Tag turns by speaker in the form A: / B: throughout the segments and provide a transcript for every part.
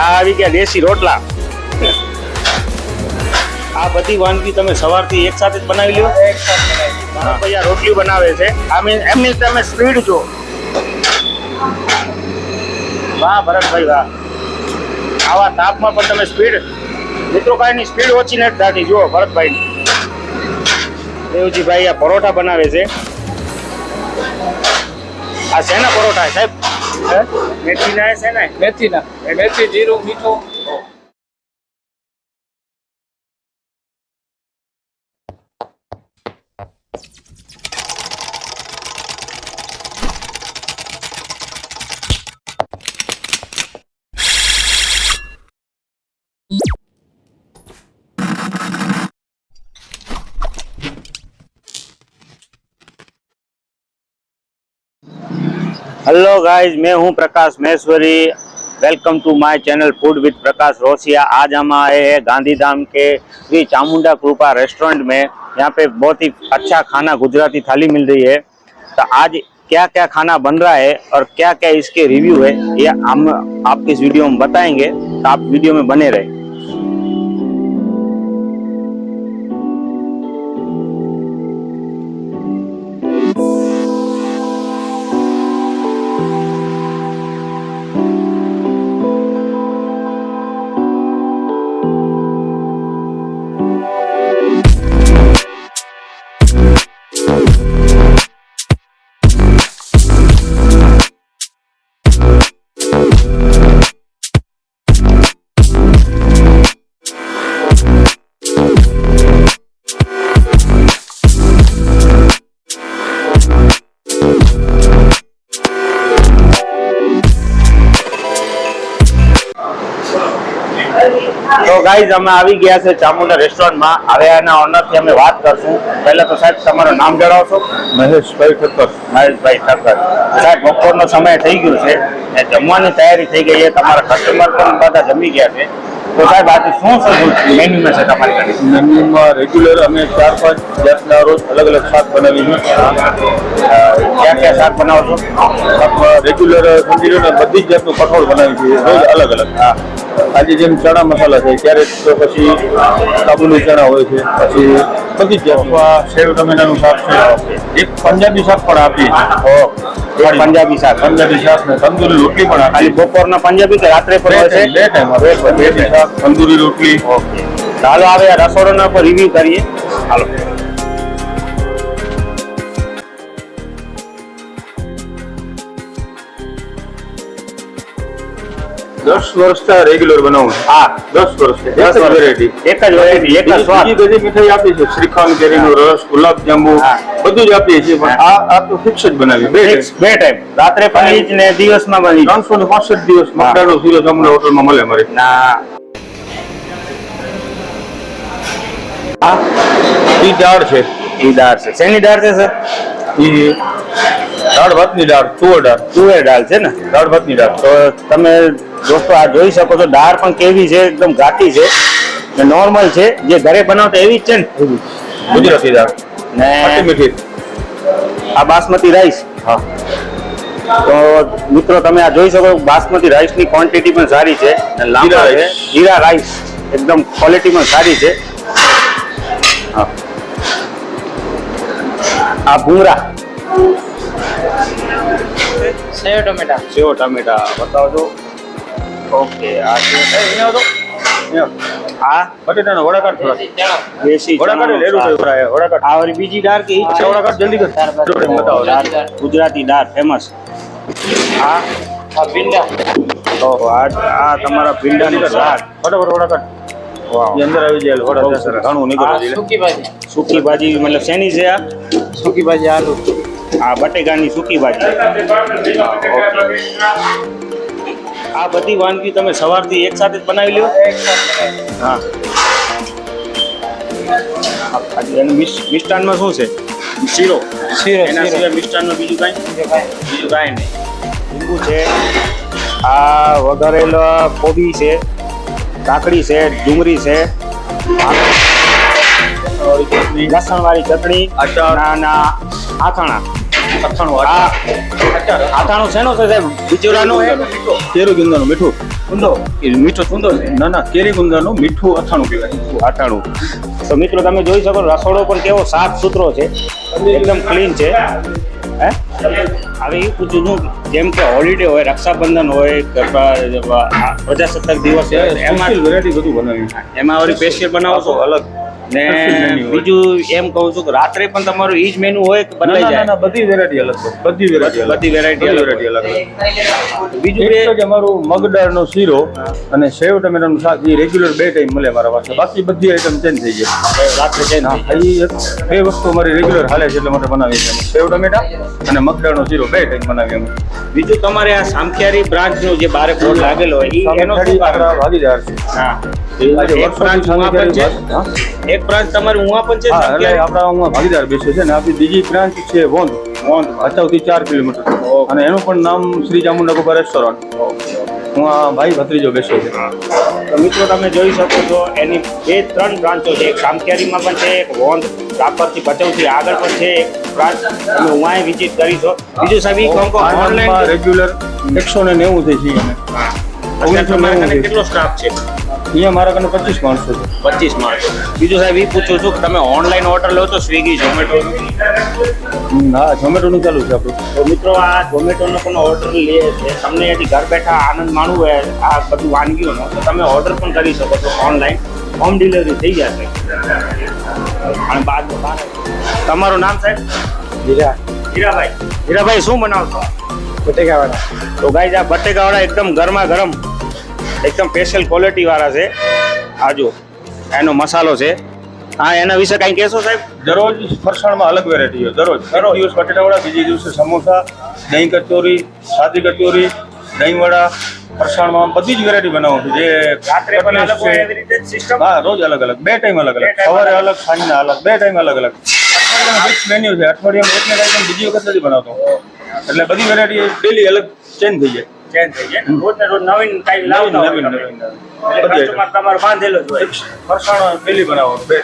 A: આ આવી ગયા દેશી રોટલા. આ બધી વાનગી તમે સવારથી એક સાથે જ બનાવી લ્યો. મારા આ રોટલી બનાવે છે. આમે એમની તમે સ્પીડ જો. વાહ ભરતભાઈ વાહ. આવા તાપમાં પણ તમે સ્પીડ મિત્રો કાંઈની સ્પીડ ઓછી નથી થતી. જુઓ ભરતભાઈ દેવજીભાઈ આ પરોઠા બનાવે છે. આ શેના પરોઠા સાહેબ? મેથીના છે ને?
B: મેથીના. મેથી જીરું મીઠું.
A: हेलो गाइस मैं हूँ Prakash Maheshwari welcome to my channel food with Prakash Rosiya आज हम आए हैं गांधीधाम के श्री चामुंडा कृपा रेस्टोरेंट में. यहाँ पे बहुत ही अच्छा खाना गुजराती थाली मिल रही है. तो आज क्या क्या खाना बन रहा है और क्या क्या इसके रिव्यू है, ये हम आपकी इस वीडियो में बताएँगे. तो आप वीडियो में बने रहे. તો ગાઈઝ અમે આવી ગયા છે ચામુંડા રેસ્ટોરન્ટમાં હવે એના ઓનરથી અમે વાત કરશું. પહેલા તો સાહેબ તમારું નામ જણાવશો?
C: મહેશભાઈ ઠક્કર.
A: મહેશભાઈ ઠક્કર. સાહેબ બપોરનો સમય થઈ ગયો છે. ને જમવાની તૈયારી થઈ ગઈ છે. તમારા કસ્ટમર પણ બધા જમી ગયા છે. તો સાહેબ આજે શું શું મેન્યુમાં છે તમારી ઘરે
C: મેન્યુમાં રેગ્યુલર અમે ચાર પાંચ જાતના રોજ અલગ અલગ શાક બનાવી
A: ક્યાં ક્યાં શાક બનાવો છો?
C: રેગ્યુલર સમજી લો બધી જ જાતનું કઠોળ બનાવી છીએ. રોજ અલગ અલગ
A: હા.
C: આજે જેમ ચણા મસાલા છે ક્યારેક તો પછી કાબુલી ચણા હોય છે પછી જ જાતનું. સેવ ટમેટાનું શાક છે. એક પંજાબી શાક પણ આપીએ છીએ
A: પંજાબી શાક.
C: પંજાબી શાક ને તંદુરી રોટલી પણ આપી
A: બપોરના પંજાબી કે રાત્રે પણ હોય
C: છે? બે ટાઈમ છીએ. શાક તંદુરી રોટલી.
A: ઓકે. ચાલો હવે રસોડાના પર રિવ્યુ કરીએ. હાલો.
C: દસ વર્ષથી રેગ્યુલર બનાવું
A: હા.
C: દસ વર્ષ
A: દસ
C: વેરાયટી
A: એક જ વેરાયટી એક જ સ્વાદ.
C: બીજી બધી મીઠાઈ આપી છે. શ્રીખંડ કેરીનો રસ ગુલાબ જાંબુ બધું જ આપીએ છીએ. પણ આ આ તો ફિક્સ જ બનાવી બે
A: બે ટાઈમ રાત્રે પણ ઈ જ ને દિવસમાં માં બની.
C: ત્રણસો ને પાસઠ દિવસ મકડાનો સુરત અમને હોટલમાં મળે મારે
A: ના.
C: આ ઈ દાળ છે.
A: ઈ દાળ છે. શેની દાળ છે સર
C: ઈ દાળ ભાતની દાળ તુવેર દાળ.
A: તુવેર દાળ છે ને?
C: દાળ ભાતની દાળ.
A: તો તમે દોસ્તો આ જોઈ શકો છો દાળ પણ કેવી છે એકદમ ઘાટી છે ને નોર્મલ છે. જે ઘરે બનાવતા એવી જ છે ને?
C: ગુજરાતી દાળ.
A: ને
C: મીઠી.
A: આ બાસમતી રાઈસ.
C: હા.
A: તો મિત્રો તમે આ જોઈ શકો બાસમતી રાઈસની ક્વોન્ટિટી પણ સારી છે અને લાંબા છે. જીરા રાઈસ એકદમ ક્વોલિટી પણ સારી છે. હા. આ ભૂંગરા
B: સેવ ટમેટા.
A: સેવ ટમેટા બતાવજો. ઓકે આ છે આ
C: બટેટાનો વડા થોડા
A: દેશી
C: વડા કાઢે
A: ચણાનું
C: લેલું
A: શાક.
C: છે વડા વડા કાઢ
A: આ વાળી બીજી દાળ કે ઈ? જ છે?
C: વડા કાઢ જલ્દી કર. બતાવો.
A: ગુજરાતી દાળ ફેમસ આ
B: આ ભીંડા.
A: તો આ આ તમારા ભીંડાનું શાક.
C: ફટાફટ વડા કાઢ
A: વાહ
C: એ અંદર આવી જાય વડા
A: બહુ
C: ઘણું નીકળે
B: સુકી ભાજી
A: સુકી ભાજી મતલબ શેની છે આ?
B: સુકી ભાજી આલુ.
A: આ બટેકાની સૂકી ભાજી. આ બધી વાનગી તમે સવારથી એક સાથે જ બનાવી લ્યો? હા. એનું મિષ્ટ- મિષ્ટાનમાં શું છે? શીરો.
B: શીરો
A: એના સિવાય મિષ્ટાનમાં બીજું કાંઈ?
B: બીજું કાંઈ
A: બીજું કાંઈ નહીં. લીંબુ છે. આ વઘારેલા કોબી છે. કાકડી છે ડુંગળી છે લસણ વાળી ચટણી ના આથાણા
C: અથાણું
A: આથાણું શેનો છે સાહેબ? બિચોરાનો હે
C: ગુંદાનું મીઠું.
A: ઊંધો એ મીઠો છે.
C: ના ના કેરી ગુંદાનું મીઠું અથાણું કહેવાય.
A: અથાણું તો મિત્રો તમે જોઈ શકો રસોડો પણ કેવો સાફ સુથરો છે એકદમ ક્લીન છે. હે? હવે એ છું જેમ કે હોલિડે હોય રક્ષાબંધન હોય પ્રજાસત્તાક દિવસ હોય એમાં
C: વેરાયટી બધું બનાવ્યું
A: એમાં વળી સ્પેશિયલ બનાવો છો
C: અલગ.
A: ને. બીજું એમ કહું છું કે રાત્રે પણ તમારું ઈ જ મેનુ હોય કે બદલાઈ જાય?
C: ના બધી વેરાયટી અલગ બધી વેરાયટી
A: બધી વેરાયટી અલગ
C: variety અલગ
A: બીજું
C: એક કે અમારું મગદાળનો શીરો અને સેવ ટમેટાનું શાક એ રેગ્યુલર બે ટાઈમ મળે મારા પાસે. બાકી બધી આઈટમ ચેન્જ થઈ જાય
A: રાત્રે ચેન્જ
C: હા એ બે વસ્તુ અમારી રેગ્યુલર હાલે છે એટલે માટે બનાવીએ છીએ. સેવ ટમેટા અને મગદાળનો શીરો બે ટાઈમ બનાવીએ અમે.
A: બીજું તમારે આ સામખિયારી બ્રાન્ચનું જે બારે બોર્ડ લાગેલો હોય એનો?
C: ભાગીદાર છે.
A: હા. એક એક બ્રાન્ચ તમારી ઉમા પણ છે
C: એટલે આપણા ભાગીદાર બેસે છે ને આપણી બીજી બ્રાન્ચ છે વોંધ.
A: વોંધ.
C: અચાવથી ચાર કિલોમીટર. અને એનું પણ નામ શ્રી ચામુંડા ગોપા રેસ્ટોરન્ટ હું આ ભાઈ ભત્રીજો બેસે છે.
A: તો મિત્રો તમે જોઈ શકો છો એની બે ત્રણ બ્રાન્ચો છે. એક સામખિયારીમાં પણ છે એક વોંધ રાપરથી ભચાઉથી આગળ પણ છે એક બ્રાન્ચ તમે ઉમાએ વિઝિટ કરી છો. બીજું સાહેબ ઓનલાઈન
C: રેગ્યુલર એકસો ને નેવું થઈ છે. અમે
A: અત્યારે તમારા કેટલો સ્ટાફ છે?
C: અહીંયા મારા કને પચીસ માણસો છે.
A: પચીસ માણસ. બીજું સાહેબ એ પૂછું છું કે તમે ઓનલાઈન ઓર્ડર લો છો સ્વિગી ઝોમેટો.
C: હા ઝોમેટોનું ચાલુ છે આપણું.
A: તો મિત્રો આ ઝોમેટોનો પણ ઓર્ડર લે છે. તમને એથી ઘર બેઠા આનંદ માણવું હોય આ બધું વાનગીઓનો તો તમે ઓર્ડર પણ કરી શકો છો ઓનલાઈન હોમ ડિલિવરી થઈ જશે અને બાદ તમારું નામ સાહેબ?
B: જીરા
A: હીરાભાઈ. હીરાભાઈ શું બનાવશો?
B: બટેકાવાળા.
A: તો ગાઈઝ આ બટેકાવાળા એકદમ ગરમા ગરમ એકદમ સ્પેશિયલ ક્વોલિટી વાળા છે. આ જો એનો મસાલો છે. હા એના વિશે કાંઈ કહેશો સાહેબ?
C: દરરોજ ફરસાણમાં અલગ વેરાયટીઓ દરરોજ. દરરોજ દિવસ બટેટાવડા બીજે દિવસે સમોસા દહીં કચોરી સાદી કચોરી દહીંવડા ફરસાણમાં બધી જ વેરાયટી બનાવું છું. જે
A: રાત્રે પણ અલગ હોય એવી રીતે સિસ્ટમ
C: હા રોજ અલગ અલગ. બે ટાઈમ અલગ અલગ. સવારે
A: અલગ.
C: સાંજના અલગ. બે ટાઈમ અલગ અલગ. ફિક્સ મેન્યુ છે. અઠવાડિયામાં એક આઈટમ બીજી વખત નથી બનાવતો. એટલે બધી વેરાયટી ડેલી અલગ ચેન્જ થઈ જાય.
A: ચેન્જ થઈ જાય રોજ ને રોજ નવીન કાંઈ લાવતા હોય
C: નવીન
A: તમે.
C: નવીન.
A: એટલે
C: બધી
A: customer તમારો બાંધેલો જ હોય.
C: ફરસાણ ડેલી બનાવવાનું બે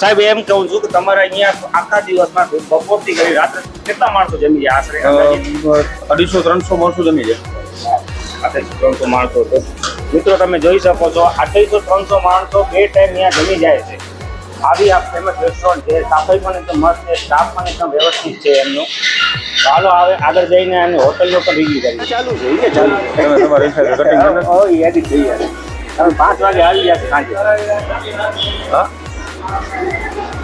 A: સાહેબ એમ કહું છું કે તમારે અહીંયા આખા દિવસમાં બપોરથી કરી રાત્રે કેટલા માણસો જમી જાય આશરે
C: અઢીસો ત્રણસો માણસો જમી જાય
A: ત્રણસો માણસો તો. મિત્રો તમે જોઈ શકો છો અઢીસો ત્રણસો માણસો બે ટાઈમ અહીંયા જમી જાય છે. આવી આ ફેમસ રેસ્ટોરન્ટ છે. સફાઈ પણ એકદમ મસ્ત છે. સ્ટાફ પણ એકદમ વ્યવસ્થિત છે એમનું. ચાલો હવે આગળ જઈને એની હોટલનો પણ રિવ્યુ કરીએ. ચાલુ જોઈએ ચાલુ edit થઈ. તમે પાંચ વાગે આવી જશે સાંજે.
C: હા?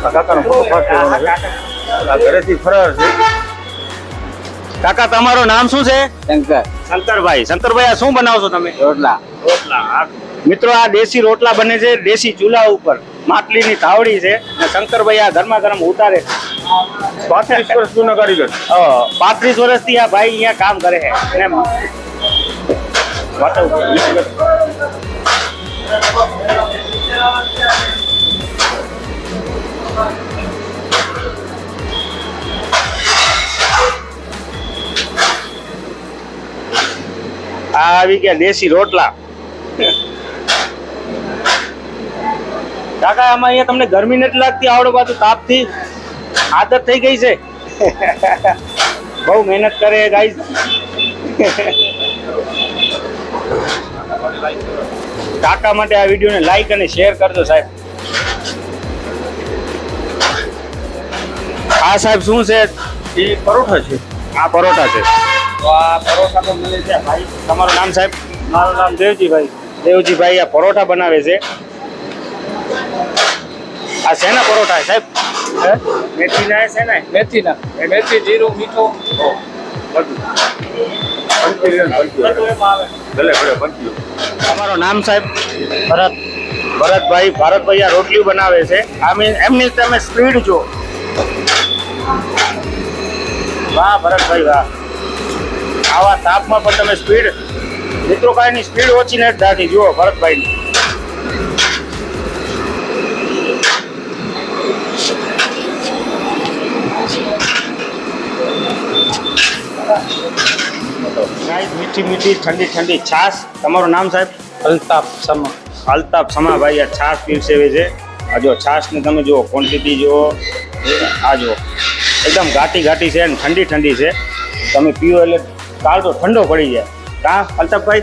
C: કાકાનો છે. ઘરેથી ફરાર છે.
A: કાકા તમારું નામ શું છે?
B: શંકર.
A: શંકરભાઈ. શંકરભાઈ આ શું બનાવશો તમે?
B: રોટલા.
A: રોટલા મિત્રો આ દેશી રોટલા બને છે દેશી ચૂલા ઉપર. માટલીની તાવડી છે અને શંકરભાઈ આ ગરમા ગરમ ઉતારે
C: પાંત્રીસ વર્ષ જૂના કારીગર
A: પાંત્રીસ વર્ષથી આ ભાઈ અહીંયા કામ કરે છે. અને આ આવી ગયા દેશી રોટલા. કાકા આમાં અહીંયા તમને ગરમી નથી લાગતી આવડો બાજુ તાપથી આદત થઈ ગઈ છે. બહુ મહેનત કરે ગાઈઝ કાકા માટે આ વિડીયોને લાઈક અને શેર કરજો સાહેબ. આ સાહેબ શું છે?
C: એ પરોઠા છે.
A: આ પરોઠા છે. તો આ પરોઠા તો મળે છે ભાઈ. તમારું નામ સાહેબ? મારું નામ દેવજીભાઈ. દેવજીભાઈ આ પરોઠા બનાવે છે. આ શેના પરોઠા સાહેબ? મેથીના છે ને?
B: મેથીના. મેથી જીરું મીઠું.
A: તમારું નામ સાહેબ? ભરત. ભરતભાઈ ભારતભાઈ આ રોટલી બનાવે છે. આમ એમની તમે સ્પીડ જો વાહ ભરતભાઈ વાહ. આવા તાપમાં પણ તમે સ્પીડ મિત્રો કાંઈની સ્પીડ ઓછી નથી થતી જુઓ ભરતભાઈની. Guys, મીઠી મીઠી ઠંડી ઠંડી છાશ. તમારું નામ સાહેબ?
B: અલ્તાફ સમા
A: અલ્તાફ સમાભાઈ આ છાશ પીરસેવે છે. આ જો છાશને તમે જુઓ ક્વોન્ટિટી જુઓ. આ જુઓ. એકદમ ઘાટી ઘાટી છે અને ઠંડી ઠંડી છે. તમે પીવો એટલે કાળજો ઠંડો પડી જાય. કા અલ્તાફભાઈ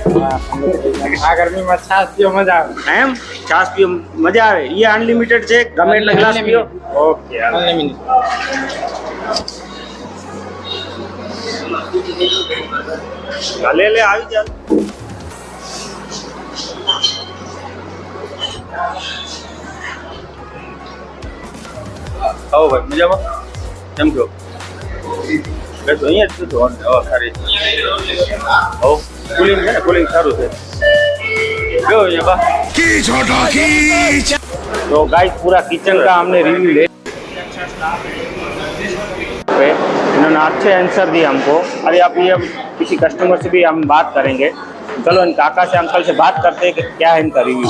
B: આ ગરમીમાં છાશ પીવો મજા આવે.
A: એમ? છાસ પીઓ મજા આવે. એ અનલિમિટેડ છે? ગમે એટલે ગ્લાસ પીઓ? ઓકે હાલો. ચાલે લે આવી ચાલ
C: આવો ભાઈ મજામાં કેમ છો બેસો અહીંયા જ છો હવા સારી હો કુલિંગ છે ને કુલિંગ સારું છે જો અહીંયા બા
A: तो गाइस पूरा किचन का हमने रिव्यू ले इन्होंने अच्छे आंसर दिए हमको अरे आप ये किसी कस्टमर से भी हम बात करेंगे चलो इन काका से अंकल से बात करते हैं कि क्या है इनका रिव्यू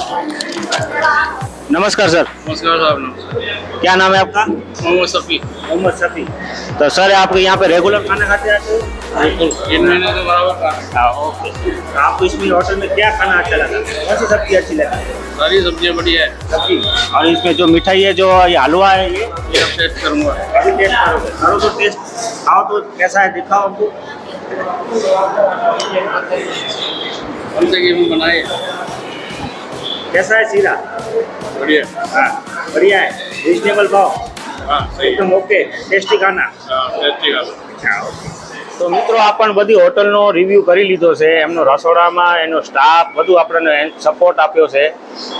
A: नमस्कार सर।
B: नमस्कार साहब नमस्कार।
A: क्या नाम है आपका?
B: मोहम्मद सफ़ी
A: मोहम्मद शफी। तो सर आप यहाँ पे रेगुलर खाना खाते आते हो?
B: बिल्कुल महीने तो बराबर
A: हाँ ओके तो आपको इसमें होटल में क्या खाना अच्छा लगा? कौन सी सब्ज़ी अच्छी लगी?
B: सारी सब्ज़ियाँ बढ़िया है।
A: सब्ज़ी। और इसमें जो मिठाई है जो ये हलवा है ये?
B: ये टेस्ट करूँगा।
A: अभी टेस्ट करोगे। करो तो टेस्ट आओ तो कैसा है दिखाओ हमको।
B: कौन से बनाए।
A: कैसा है सीरा
B: बढ़िया
A: हाँ बढ़िया है रिजनेबल भाव
B: हाँ सही है
A: एकदम ओके टेस्टी खाना
B: हाँ टेस्टी का
A: તો મિત્રો આ પણ બધી હોટલનો રિવ્યૂ કરી લીધો છે એમનો રસોડામાં એનો સ્ટાફ બધું આપણને સપોર્ટ આપ્યો છે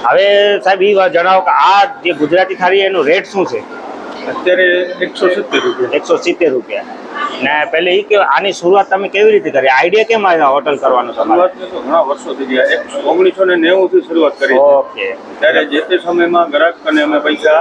A: હવે સાહેબ એ વાત જણાવો કે આ જે ગુજરાતી થાળી એનો રેટ શું છે
C: અત્યારે એકસો સિત્તેર રૂપિયા
A: એકસો સિત્તેર રૂપિયા ને પેલે એ કે આની શરૂઆત તમે કેવી રીતે કરી? આઈડિયા કેમ આવ્યો હોટલ કરવાનો તમારે?
C: શરૂઆતને તો ઘણા વર્ષો થઈ ગયા. એક ઓગણીસો ને નેવું થી શરૂઆત કરી
A: ઓકે
C: ત્યારે જે તે સમયમાં ગ્રાહક અને અમે પૈસા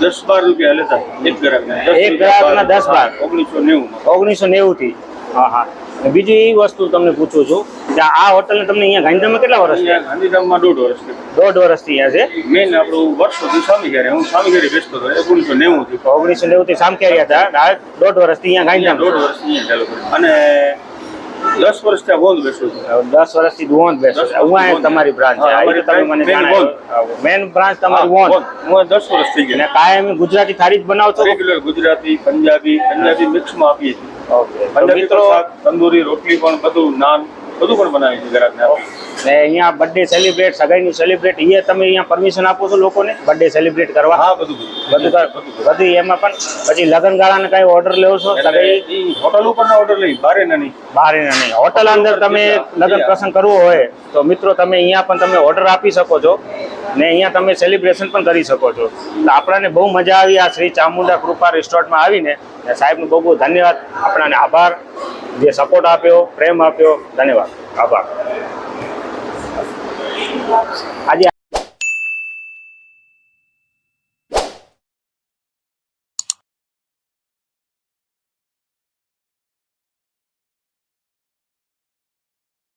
C: દસ બાર રૂપિયા લેતા એક ગ્રાહકને.
A: એક ગ્રાહકના દસ બાર.
C: ઓગણીસો નેવું
A: ઓગણીસો નેવું થી હા હા. બીજી એ વસ્તુ તમને પૂછું છું કે આ હોટલ તમને અહીંયા ગાંધીધામમાં કેટલા વર્ષ
C: ગાંધીધામમાં દોઢ વર્ષ.
A: દોઢ વર્ષથી અહીંયા છે?
C: મેન આપણું વર્ષોથી સ્વામીઘેરે હું સ્વામીઘેરે બેસતો હતો ઓગણીસો નેવું થી.
A: ઓગણીસો નેવું થી સામખેરી હતા. દોઢ વર્ષથી અહીંયા
C: દોઢ
A: ગાંધીધામ.
C: વર્ષ અહીંયા ચાલુ કર્યું. અને દસ વર્ષથી બોંધ બેસું છું.
A: દસ વર્ષથી દુવંત બેસો હું
C: અહીંયા
A: તમારી બ્રાન્ચ છે. તમે મને મેન બ્રાન્ચ તમારી
C: બોંધ. હું દસ વર્ષ થઈ
A: અને
C: ગયા
A: કાયમ ગુજરાતી થાળી જ બનાવો છો?
C: રેગ્યુલર ગુજરાતી પંજાબી પંજાબી મિક્સમાં આપીએ છીએ.
A: ઓકે. મિત્રો
C: તંદૂરી રોટલી પણ બધું નાન બધું પણ બનાવી ગ્રાહકને આપીએ
A: ને અહીંયા બર્થડે સેલિબ્રેટ સગાઈનું સેલિબ્રેટ એ તમે અહીંયા પરમિશન આપો છો લોકોને બર્થડે સેલિબ્રેટ કરવા?
C: હા બધું
A: બધું. બધું એમાં પણ પછી લગ્ન ગાળાને કઈ ઓર્ડર લેવો છો? સગાઈ
C: હોટલ ઉપરના ઓર્ડર લઈ બારે ના નહીં.
A: એના નહીં. હોટલ અંદર તમે લગ્ન પ્રસંગ કરવો હોય તો મિત્રો તમે અહીંયા પણ તમે ઓર્ડર આપી શકો છો. ને અહીંયા તમે સેલિબ્રેશન પણ કરી શકો છો. તો આપણાને બહુ મજા આવી આ શ્રી ચામુંડા કૃપા રિસોર્ટમાં આવીને. સાહેબનો બહુ બહુ ધન્યવાદ. આપણાને આભાર. જે સપોર્ટ આપ્યો, પ્રેમ આપ્યો, ધન્યવાદ. આભાર. આજે